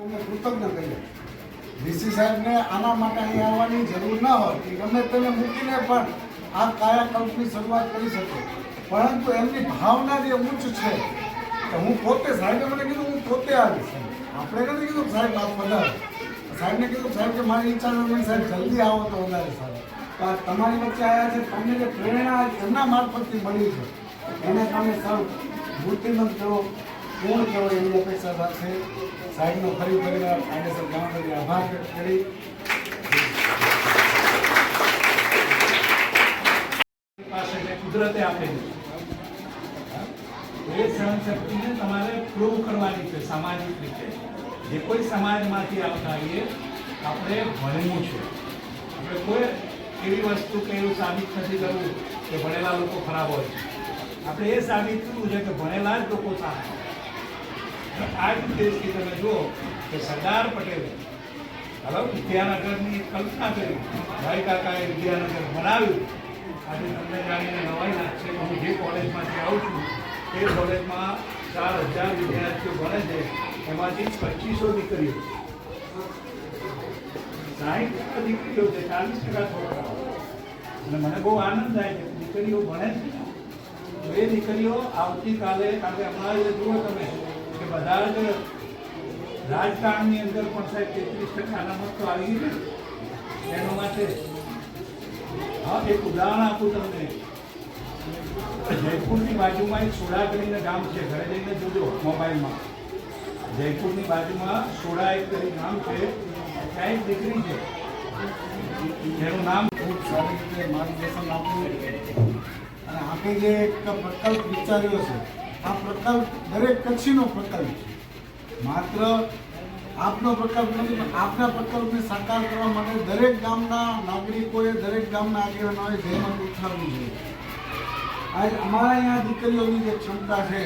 અમે કૃતજ્ઞ કહીએ. ડીસી સાહેબને આના માટે અહીં આવવાની જરૂર ન હોય કે ગમે તેને મૂકીને પણ આ કાયાકલ્પની શરૂઆત કરી શકે. પરંતુ એમની ભાવના જે ઉચ્ચ છે, કે હું પોતે સાહેબે મને કીધું, હું પોતે આવીશ આપણે નથી કીધું સાહેબ આપ વધારે. સાહેબને કીધું સાહેબ કે મારી ઈચ્છા નથી સાહેબ જલ્દી આવો તો વધારે આ તમારી વચ્ચે આવ્યા છે, તમને જે પ્રેરણા એમના મારફતથી મળી છે. એને તમે સૌ મૂર્તિમંત કરો. પૂર્ણ કરો એવી અપેક્ષા સાથે સાહેબનો ફરી ફરી કાયદેસર ગામડાની આભાર વ્યક્ત કરી. પાસે કુદરતે આપેલી એ સહનશક્તિને તમારે પ્રૂવ કરવાની છે સામાજિક રીતે. જે કોઈ સમાજમાંથી આવતા એ આપણે ભણવું છે. આપણે કોઈ એવી વસ્તુ કે એવું સાબિત નથી કરવું કે ભણેલા લોકો ખરાબ હોય. આપણે એ સાબિત કરવું છે કે ભણેલા જ લોકો સારા. આ જ ઉદ્દેશથી તમે જુઓ કે સરદાર પટેલે હલો વિદ્યાનગરની કલ્પના કરી. ભાઈ કાકાએ વિદ્યાનગર બનાવ્યું. આજે તમને જાણીને નવાઈ લાગશે હું જે કોલેજમાંથી આવું છું, તે કોલેજમાં ચાર હજાર વિદ્યાર્થીઓ ભણે છે. એમાંથી પચીસો દીકરીઓ. સાહીઠ ટકા દીકરીઓ છે, ચાલીસ ટકા છોકરાઓ અને મને બહુ આનંદ થાય છે દીકરીઓ ભણે છે. તો એ દીકરીઓ આવતીકાલે કારણ કે હમણાં જુઓ તમે બધા જ રાજકારણની અંદર પણ સાહેબ તેત્રીસ ટકા અનામત તો આવી ગઈ એનો માટે હા, એક ઉદાહરણ આપું તમને. જયપુરની બાજુમાં એક સોડા કરીને ગામ છે, ઘરે જઈને જોજો મોબાઈલમાં. જયપુરની બાજુમાં સોડા એક કરી ગામ છે, ત્યાં એક દીકરી છે. જેનું નામ ખૂબ સારી રીતે માર્ગદર્શન આપવું અને આપણે જે એક પ્રકલ્પ વિચાર્યો છે આ પ્રકલ્પ દરેક કચ્છીનો પ્રકલ્પ છે. માત્ર આપનો પ્રકલ્પ નથી, પણ આપના પ્રકલ્પને સાકાર કરવા માટે દરેક ગામના નાગરિકોએ, દરેક ગામના આગેવાનોએ જહેમત ઉઠાવવી જોઈએ. આજ અમારા અહીંયા દીકરીઓની જે ક્ષમતા છે,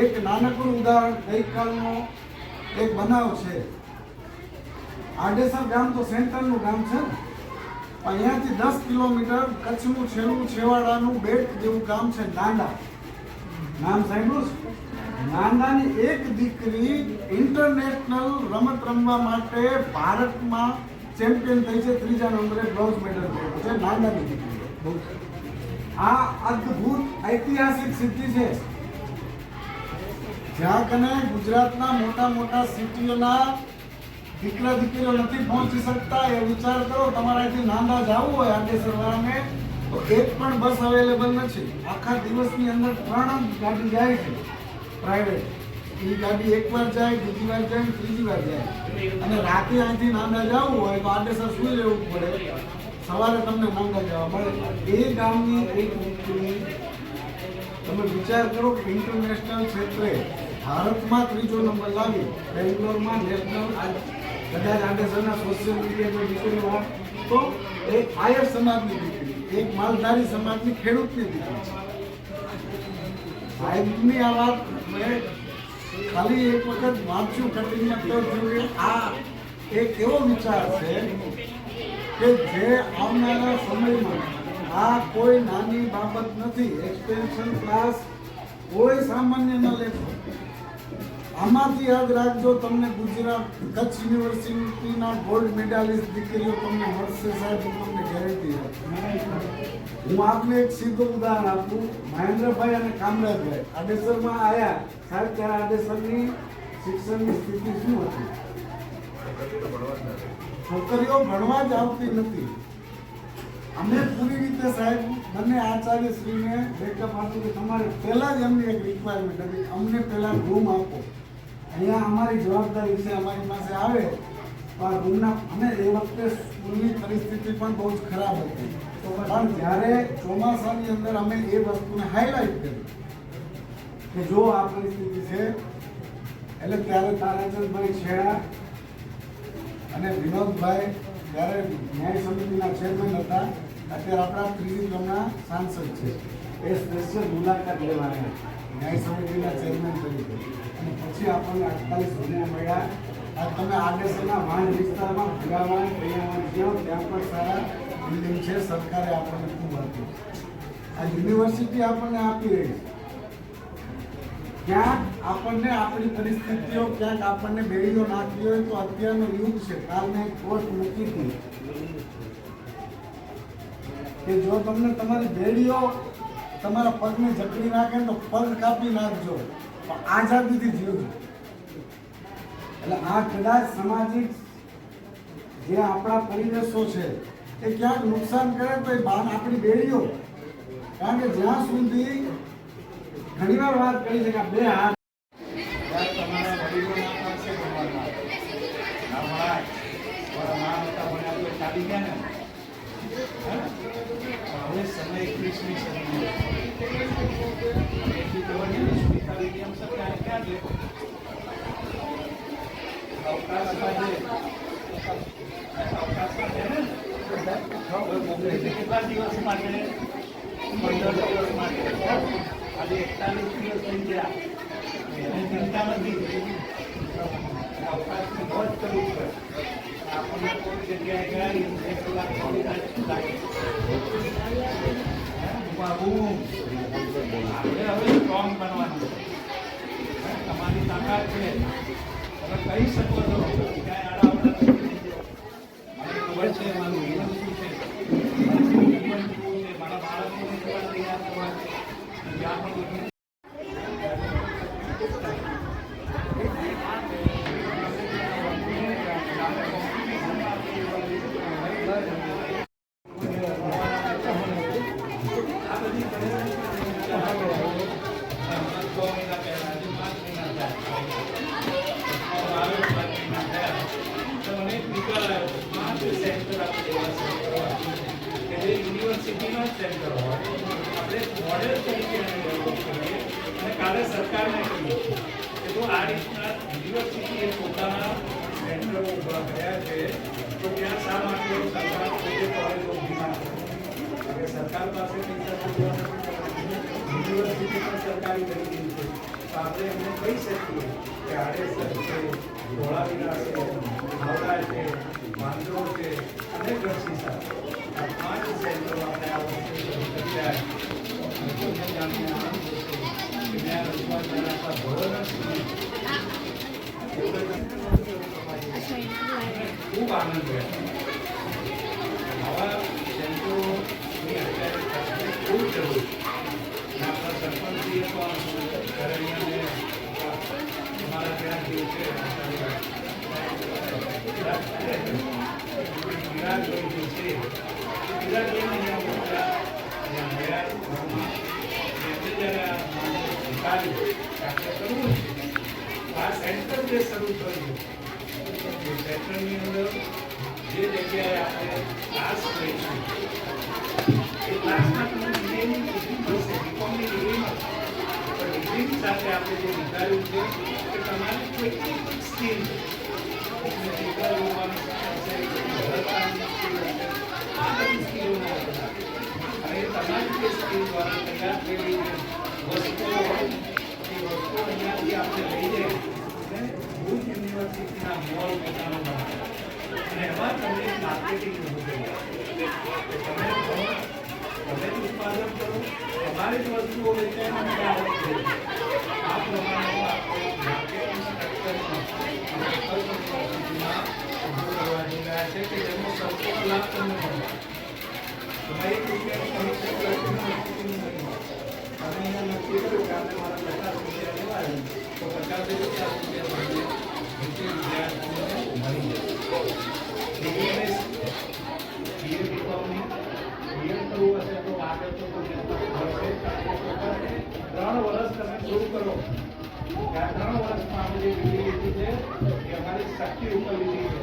એક નાનકડું ઉદાહરણ ગઈકાલનો એક બનાવ છે. આડેસર ગામ તો સેન્ટરનું ગામ છે અહીંયાથી દસ કિલોમીટર કચ્છનું છેલ્લું છેવાડાનું બેટ જેવું ગામ છે નાંદા નામ સાંભળ્યું નાનાની એક દીકરી ઇન્ટરનેશનલ રમત રમવા માટે ભારતમાં ચેમ્પિયન થઈ છે. ત્રીજા નંબરે બ્રોન્ઝ મેડલ થયો છે. નાનાની દીકરી. આ અદ્ભુત ઐતિહાસિક સિદ્ધિ છે. જ્યાં કને ગુજરાતના મોટા મોટા સિટીઓના દીકરા દીકરીઓ નથી પહોંચી શકતા એ વિચાર કરો. તમારે અહીંથી નાંદા જવું હોય આડેસર વાળાને. તો એક પણ બસ અવેલેબલ નથી. આખા દિવસની અંદર ત્રણ જ ગાડી જાય છે. પ્રાઇવેટ એ ગાડી એકવાર જાય, બીજી વાર જાય, ત્રીજી વાર જાય. અને રાતે અહીંથી નાંદા જવું હોય તો આડેસર સુઈ રહેવું પડે. સવારે તમને નાંદા જવા મળે. એ ગામની એક વ્યક્તિની તમે વિચાર કરો કે ઇન્ટરનેશનલ ક્ષેત્રે ભારતમાં ત્રીજો નંબર લાવી બેંગ્લોરમાં નેશનલ કદાચ આડેસરના સોશિયલ મીડિયા દીકરીઓ તો એક આયર સમાજની દીકરી. એક માલધારી સમાજની ખેડૂતની દીકરી સાહેબની આ વાત મેં ખાલી એક વખત વાંચ્યું કરીને કહું છું કે આ એક એવો વિચાર છે કે જે આવનારા સમયમાં આ કોઈ નાની બાબત નથી. એક્સટેન્શન ક્લાસ કોઈ સામાન્ય ન લેતો. આમાંથી યાદ રાખજો, તમને ગુજરાત કચ્છ યુનિવર્સિટીના ગોલ્ડ મેડાલિસ્ટ દીકરીઓ તમને મળશે સાહેબ, હું તમને ગેરંટી હું આપને એક સીધું ઉદાહરણ આપું. મહેન્દ્રભાઈ અને કામરાજભાઈ, આડેસરમાં આવ્યા સાહેબ, ત્યારે આડેસરની શિક્ષણની સ્થિતિ શું હતી? છોકરીઓ ભણવા જ આવતી નથી. અમે પૂરી રીતે સાહેબ, બંને આચાર્યશ્રીને બેકઅપ આપ્યું કે તમારે પહેલાં જ એમની એક રિક્વાયરમેન્ટ હતી અમને પહેલાં રૂમ આપો. અહીંયા અમારી જવાબદારી છે અમારી પાસે આવે આ રૂમના અને એ વખતે સ્કૂલની પરિસ્થિતિ પણ બહુ જ ખરાબ હતી. પણ જ્યારે ચોમાસાની અંદર અમે એ વસ્તુને હાઇલાઇટ કરી કે જો આ પરિસ્થિતિ છે એટલે ત્યારે તારાચંદભાઈ છેડા અને વિનોદભાઈ જ્યારે ન્યાય સમિતિના ચેરમેન હતા અત્યારે આપણા ત્રીજી ગામના સાંસદ છે. એ સ્પેશિયલ મુલાકાત લેવાની. ન્યાય સમિતિના ચેરમેન તરીકે. પછી આપણને અડતાલીસ રૂપિયા મળ્યા. તમે આડેસરના વાણ વિસ્તારમાં ભગાવાણ કૈયાવાણ જ્યાં ત્યાં પણ સારા બિલ્ડિંગ છે. સરકારે આપણને ખૂબ આપ્યું આ યુનિવર્સિટી આપણને આપી રહી ક્યાંક આપણને આપણી પરિસ્થિતિઓ, ક્યાંક આપણને બેડીઓ નાખવી હોય તો અત્યારનો યુગ છે. કાલ એક પોસ્ટ મૂકી હતી. કે જો તમને તમારી બેડીઓ તમારા પગને જકડી નાખે તો પગ કાપી નાખજો. પણ આઝાદીથી જીવજો એટલે આ કદાચ સામાજિક જે આપણા પરિવેશો છે, એ ક્યાંક નુકસાન કરે તો એ બાન આપણી બેડીઓ. કારણ કે જ્યાં સુધી ઘણીવાર વાત કરી છે કે બે હાથ તમારા વડીલોના પાસે ભણવાના. ના ભણાય. તમારા મા નહોતા ભણ્યા તો એ ચાલી ગયા ને હા? હવે સમય એકવીસમી સદીનો એટલી કહેવાય ને સુનિતા વિલિયમ્સ અત્યારે ક્યાં છે અવકાશમાં છે અવકાશમાં છે ને હવે મોકલી છે કેટલા દિવસ માટે પંદર દિવસ માટે આજે એકતાલીસ દિવસ થઈ ગયા. એની ચિંતા નથી અવકાશની જ કરવી પડે. આપણને કોઈ જગ્યાએ ગયા એક કલાક થોડી લાગે બાબુ આપણે હવે સ્ટ્રોંગ બનવાનું તમારી તાકાત છે. તમે કહી શકો છો. યુનિવર્સિટીએ પોતાના સેન્ટરો ઊભા કર્યા છે તો ત્યાં શા માટે સરકાર પોતે કોલેજો ઊભી ના કરે? કારણ કે સરકાર પાસે પૈસા પૂરવા નથી યુનિવર્સિટી પણ સરકારી કરી દીધી છે તો આપણે એમને કહી શકીએ કે આડેસર છે ધોળાવીરા છે હાવડા છે માંગરોળ છે અને ગઢશીસા આ પાંચ સેન્ટરો આપણે આ વખતે શરૂ કર્યા ખૂબ આનંદ થયો આવા જરૂર છે આપણા સરપંચીએ પણ કરણિયાને અમારા ત્યાં જે છે મળ્યા જ્યારે આ સેન્ટર જે શરૂ થયું એ પેટર્નની અંદર જે જગ્યાએ આપણે ક્લાસ કરીશું, એ ક્લાસમાં તમને ડિગ્રીની ડિગ્રી મળશે બીકોમની ડિગ્રી પણ ડિગ્રી સાથે આપણે જે વિચાર્યું છે કે તમારે કોઈ સ્કિલ સ્કિલ અને એ જે વસ્તુઓ અહીંયાથી આપણે લઈ જઈએ યુનિવર્સિટીના મોલ મેદાનો બનાવે અને એમાં તમને માર્કેટિંગ ઊભું થઈ જાય કે તમે ભણો, તમે જ ઉત્પાદન કરો તમારી જ વસ્તુઓ વેચાય અને આવક થઈ આ પ્રમાણેનું આપણે માર્કેટિંગ સ્ટ્રક્ચરમાં આપણે કલ્પ યુનિવર્સિટીમાં ઊભું કરવા જઈ રહ્યા છે કે જેનો સંપૂર્ણ લાભ તમને મળે તમારી એક રૂપિયાનું કમિશન યુનિવર્સિટીનું નહીં મળે. તમે અહીંયા નક્કી કર્યું કે આપણે મારા પચાસ રૂપિયા લેવા છે તો પચાસે પચાસ રૂપિયા ત્રણ વર્ષ તમે શરૂ કરો ત્રણ વર્ષમાં જે ડિગ્રી લીધી અમારી શક્તિ ઉપર લીધી છે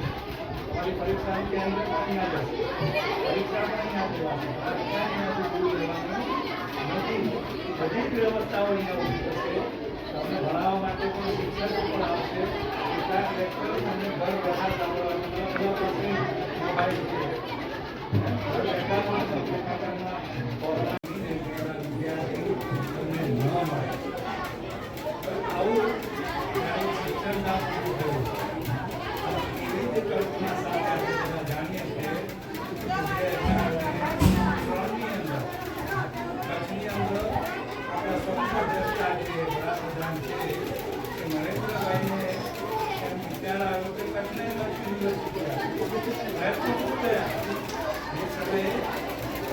તમારી પરીક્ષાની કેન્દ્ર પણ અહીંયા જશે પરીક્ષા પણ અહીંયા દેવાની પરીક્ષા નથી બધી જ વ્યવસ્થાઓ અહીંયા ઊભી થશે તમને પ્રયત્નો ખૂબ થયા એ સમયે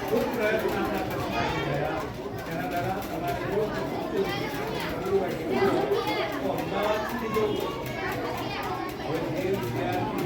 ખૂબ પ્રયત્ન આપણા કચ્છમાંથી ગયા એના દ્વારા તમારે જો અમદાવાદથી જો હવે જે વિદ્યાર્થી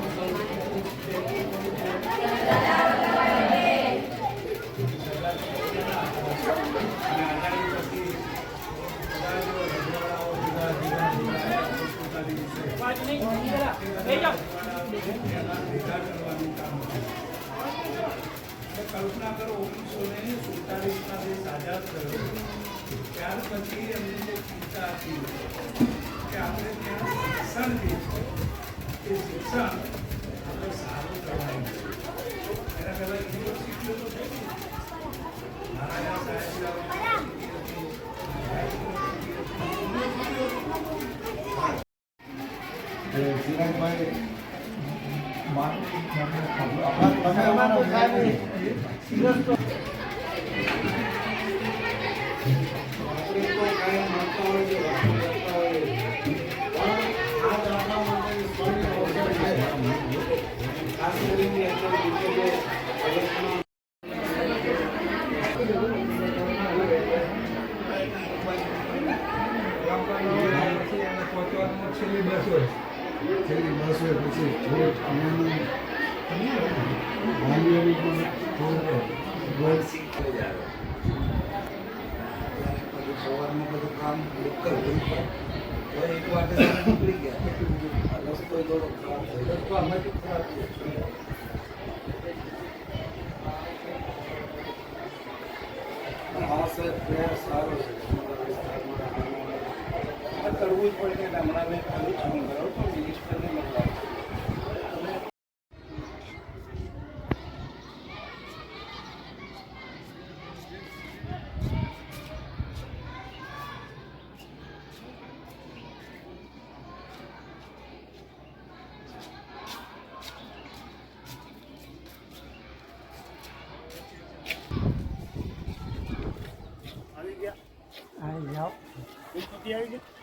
શિક્ષણ જે છે એ શિક્ષણ આપણે સારું કરવાનું છે. એના પહેલા યુનિવર્સિટીઓ તો થઈ ગઈ. નારાયણ સાહેબ યુનિવર્સિટી હતી. ચિરાગભાઈ તમે અમારો સાહેબ આપણે તો કાંઈ માનતા હોય છે, વાતો કરતા હોય છેલ્લી બસ છેલ્લી બસ હોય પછી અહીંયાનું વાલીઓની પણ થોડુંક ગોળ બધું કામ લોકલ હોય નીકળી ગયા રસ્તો થોડો ખરાબ થયો રસ્તો આમાંથી ખરાબ થયો હા સાહેબ પ્રયાસ સારો છે અમારા વિસ્તારમાં આ કરવું જ પડે કે હમણાં મેં ખાલી ફોન કર્યો મિનિસ્ટરને આવી ગયા આવી ગયા